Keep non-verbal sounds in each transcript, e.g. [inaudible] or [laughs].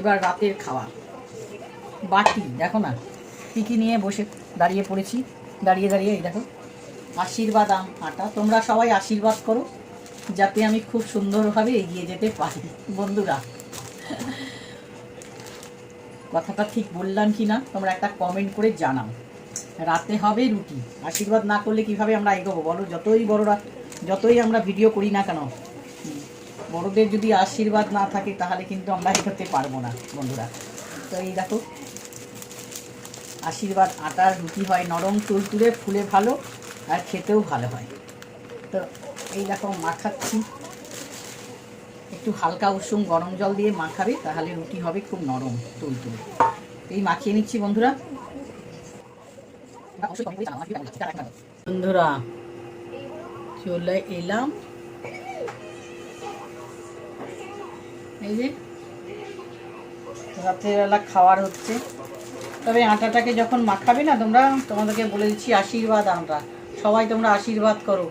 এবার রাতের খাওয়া। বাটি, দেখো না, কী কী নিয়ে বসে দাঁড়িয়ে পড়েছি। দাঁড়িয়ে দাঁড়িয়ে, এই দেখো, আশীর্বাদ আম আটা। তোমরা সবাই আশীর্বাদ করো, যাতে আমি খুব সুন্দরভাবে এগিয়ে যেতে পারি, বন্ধুরা। কথাটা ঠিক বললাম কি না, তোমরা একটা কমেন্ট করে জানাও। রাতে হবে রুটি। আশীর্বাদ না করলে কীভাবে আমরা এগোবো? বলো, যতই বড়রা, যতই আমরা ভিডিও করি না কেন বড়দের যদি আশীর্বাদ না থাকে, তাহলে কিন্তু আমরা এগোতে পারব না, বন্ধুরা। তো এই দেখো, আশীর্বাদ আটার রুটি হয় নরম, তুলতুলে, ফুলে ভালো, আর খেতেও ভালো হয়। তো এই দেখো, মাখাচ্ছি। একটু হালকা উষুম গরম জল দিয়ে মাখাবে, তাহলে রুটি হবে খুব নরম, তুলতুলে। এই মাখিয়ে নিচ্ছি, বন্ধুরা। বন্ধুরা, চলে এলাম। এই যে। রাত্রেবেলা খাওয়ার হচ্ছে। তবে আটাটাকে যখন মাখাবে না তোমরা, তোমাদেরকে বলে দিচ্ছি আশীর্বাদ আমরা। সবাই তোমরা আশীর্বাদ করো,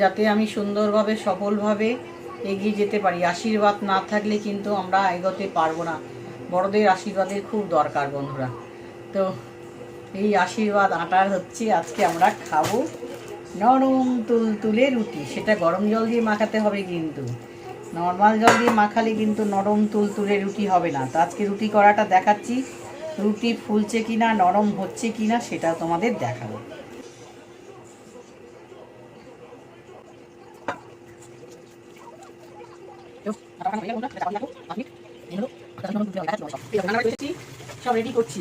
যাতে আমি সুন্দরভাবে, সফলভাবে এগিয়ে যেতে পারি। আশীর্বাদ না থাকলে কিন্তু আমরা এগোতে পারব না। বড়দের আশীর্বাদের খুব দরকার বন্ধুরা। তো এই আশীর্বাদ আটার হচ্ছে, আজকে আমরা খাব নরম তুল তুলে রুটি। সেটা গরম জল দিয়ে মাখাতে হবে কিন্তু। নর্মাল জল দিয়ে মাখালে কিন্তু নরম তুলতুলে রুটি হবে না। তো আজকে রুটি করাটা দেখাচ্ছি। রুটি ফুলছে কিনা, নরম হচ্ছে কিনা সেটা তোমাদের দেখাবো। সব রেডি করছি।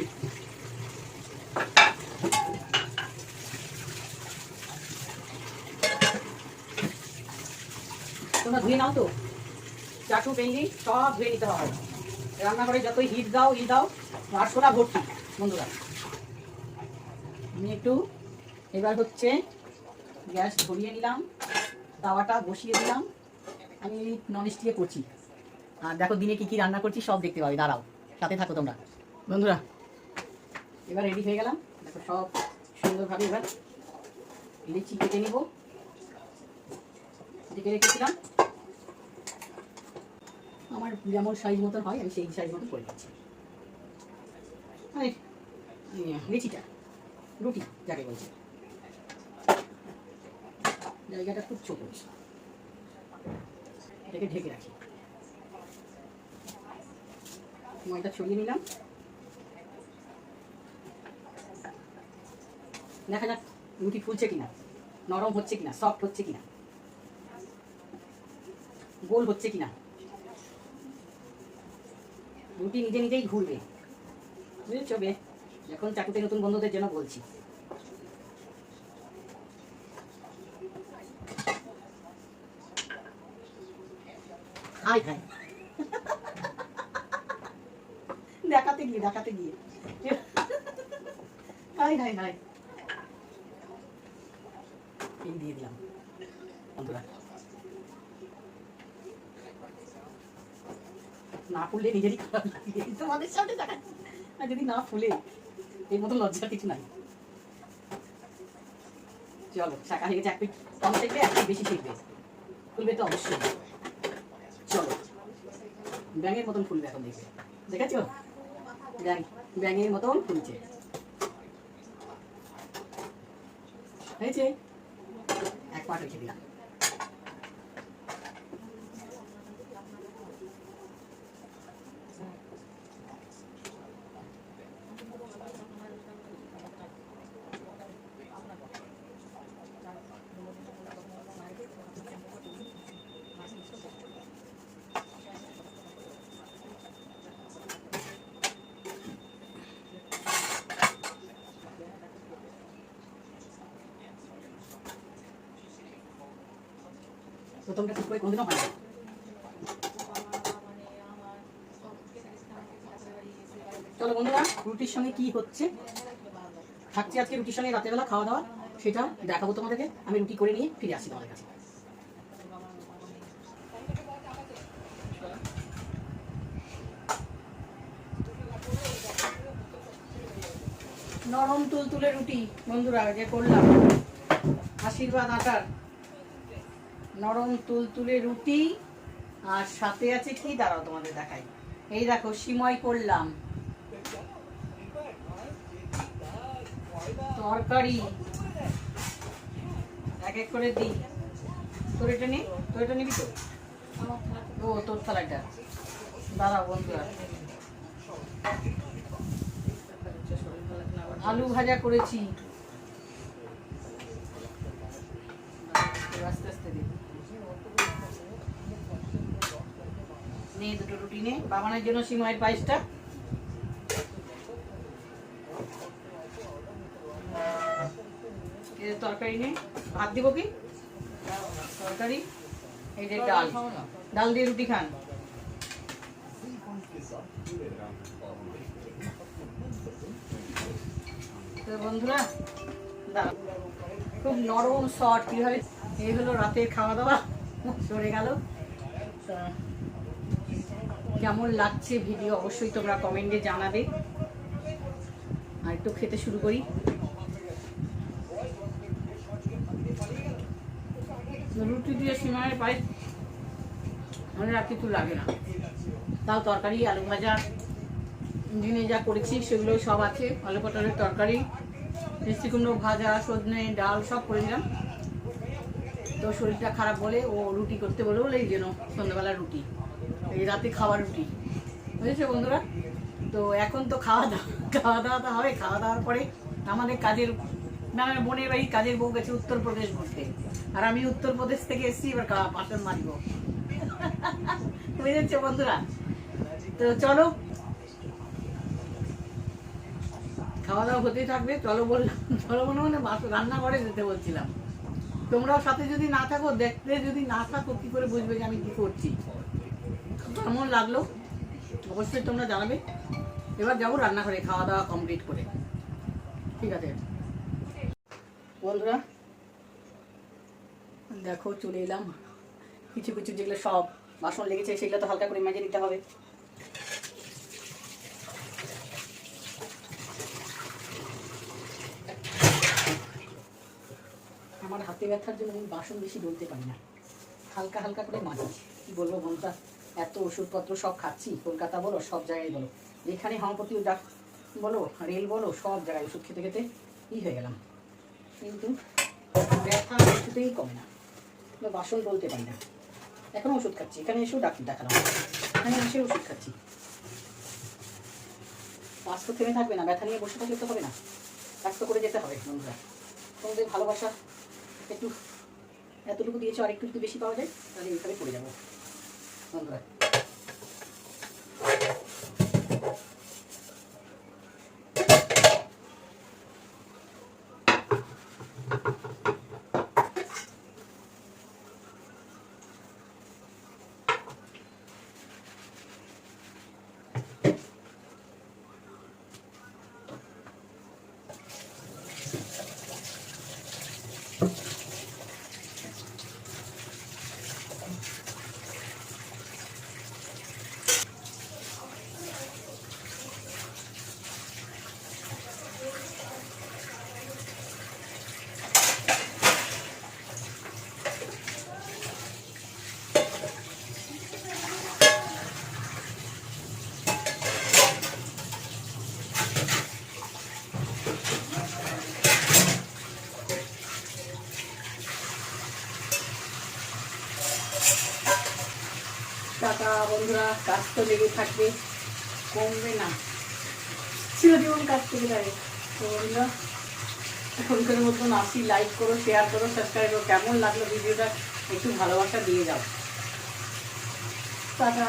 ধুয়ে নাও তো। চাটু পেঙ্গি সব ধুয়ে নিতে হবে। রান্নাঘরে যতই হিট দাও ই দাও আটশোটা ভর্তি বন্ধুরা আমি একটু এবার হচ্ছে গ্যাস ধরিয়ে নিলাম তাওয়াটা বসিয়ে দিলাম। আমি নন স্টিকে করছি। আর দেখো দিনে কি কি রান্না করছি সব দেখতে পাবে। দাঁড়াও সাথে থাকো তোমরা। বন্ধুরা এবার রেডি হয়ে গেলাম। দেখো সব সুন্দরভাবে এবার লিচি কেটে নিব। ডেকে রেখেছিলাম। আমার যেমন সাইজ মতন হয় আমি সেই সাইজ মতো করে দিচ্ছি। মানে ইয়ে, লিচিটা রুটি যাকে বলছে। জায়গাটা খুব ছোট। এটাকে ঢেকে রাখি। ময়দা ছড়িয়ে নিলাম। দেখা যাক রুটি ফুলছে কিনা নরম হচ্ছে কিনা সফট হচ্ছে কিনা গোল হচ্ছে কিনা। রুটি নিজে নিজেই ঘুরবে। বুঝেছ বে? এখন চাকুতে নতুন বন্ধুদের জন্য বলছি। দেখাতে গিয়ে দেখাতে গিয়ে। Hi hi hi. দিয়ে দিলাম বন্ধুরা না ফুললে নিজেরই তোমাদের সাথে দেখাচ্ছি। আর যদি না ফুলে, এর মতো লজ্জার কিছু নাই। চলো, শাখা হয়ে গেছে এক পিঠ কম এক পিঠ বেশি শিখবে। ফুলবে তো অবশ্যই। চলো, ব্যাঙের মতন ফুলবে এখন দেখবে। দেখেছ? ব্যাং ব্যাঙের মতন ফুলছে। হয়েছে? এক পাট রেখে দিলাম। প্রথমটা ঠিক করে কোনোদিনও হয় না চলো বন্ধুরা, রুটির সঙ্গে কি হচ্ছে? আজকে রুটির সঙ্গে রাতের বেলা খাওয়া দাওয়া, সেটা দেখাবো তোমাদেরকে। আমি রুটি করে নিয়ে ফিরে আসি তোমাদের কাছে। নরম তুলতুলে রুটি, বন্ধুরা, যে করলাম। আশীর্বাদ আটার। নরম তুলতুলে রুটি, আর সাথে আছে কি? দাঁড়াও তোমাদের দেখাই। এই দেখো, সিময় করলাম। তরকারি। এক এক করে দিই। তোর এটা নে, তোর এটা নিবি তো? ও, তোর থালাটা দাঁড়াও বন্ধুরা। আলু ভাজা করেছি। আস্তে আস্তে দিই। নে দুটো রুটি নে বাবানের জন্য সিমাইয়ের পায়েসটা। তরকারি নে ভাত দিব কি? তরকারি। এই যে ডাল। ডাল দিয়ে রুটি খান। তো বন্ধুরা খুব নরম শর্ট কীভাবে? এই হলো রাতের খাওয়া দাওয়া। সরে গেল। কেমন লাগছে ভিডিও অবশ্যই তোমরা কমেন্টে জানাবে। আর একটু খেতে শুরু করি। রুটি দিয়ে সিমাইয়ের পাই মানে আর কিছু লাগে না। তাও তরকারি, আলু ভাজা দিনে যা করেছি সেগুলো সব আছে, আলু পটলের তরকারি, মিষ্টি কুমড়ো ভাজা, সজনে, ডাল সব করে দিলাম তো শরীরটা খারাপ বলে ও রুটি করতে বলে বলে এই জন্য সন্ধ্যাবেলা রুটি। রাতে খাওয়া রুটি। বুঝেছ বন্ধুরা? তো এখন তো খাওয়া দাওয়া খাওয়া দাওয়া তো হবে, খাওয়া দাওয়ার পরে আমাদের কাজের, না, বোনের বাড়ি কাজের বউ গেছে উত্তরপ্রদেশ ঘুরতে। আর আমি উত্তরপ্রদেশ থেকে এসেছি, এবার বাসন মারিব [laughs] বুঝেছ বন্ধুরা? তো চলো। খাওয়া দাওয়া হতেই থাকবে, চলো বললাম, চলো মনে মনে বাস- রান্নাঘরে যেতে বলছিলাম। তোমরাও সাথে যদি না থাকো, দেখতে যদি না থাকো, কি করে বুঝবে যে আমি কি করছি? কেমন লাগল? অবশ্যই তোমরা জানাবে। এবার যাব রান্নাঘরে খাওয়া দাওয়া কমপ্লিট করে। ঠিক আছে? বন্ধুরা, দেখো, চলে এলাম। কিছু কিছু যেগুলো সব বাসন লেগেছে, সেগুলো তো হালকা করে মেজে নিতে হবে। আমার হাতে ব্যথার জন্য আমি বাসন বেশি ডলতে পারি না। হালকা হালকা করে মাজি। কি বলব বন্ধুরা? এত ওষুধপত্র সব খাচ্ছি, কলকাতা বলো, সব জায়গায় বলো। যেখানে হোমিওপ্যাথি ডাক বলো, রেল বলো, সব জায়গায় ওষুধ খেতে খেতে ই হয়ে গেলাম। কিন্তু ব্যথা কিছুতেই কমে না। বাসন বলতে পারি না। এখনও ওষুধ খাচ্ছি। এখানে এসেও ডাক্তার দেখালাম। এখানে এসে ওষুধ খাচ্ছি। কাজ তো থেমে থাকবে না। ব্যথা নিয়ে বসে থাকলে তো হবে না। কাজ করে যেতে হবে, বন্ধুরা। তোমাদের ভালোবাসা একটু এতটুকু দিয়েছ আর একটু যদি বেশি পাওয়া যায়, তাহলে এইভাবে পড়ে যাব। বন্ধুরা টাকা বন্ধুরা, কাজ তো লেগে থাকবে। কমবে না। চিরজীবন কাজ থেকে থাকে তো বন্ধুরা, এখনকার মতন আসি লাইক করো শেয়ার করো সাবস্ক্রাইব করো। কেমন লাগল ভিডিওটা একটু ভালোবাসা দিয়ে যাও। টাটা।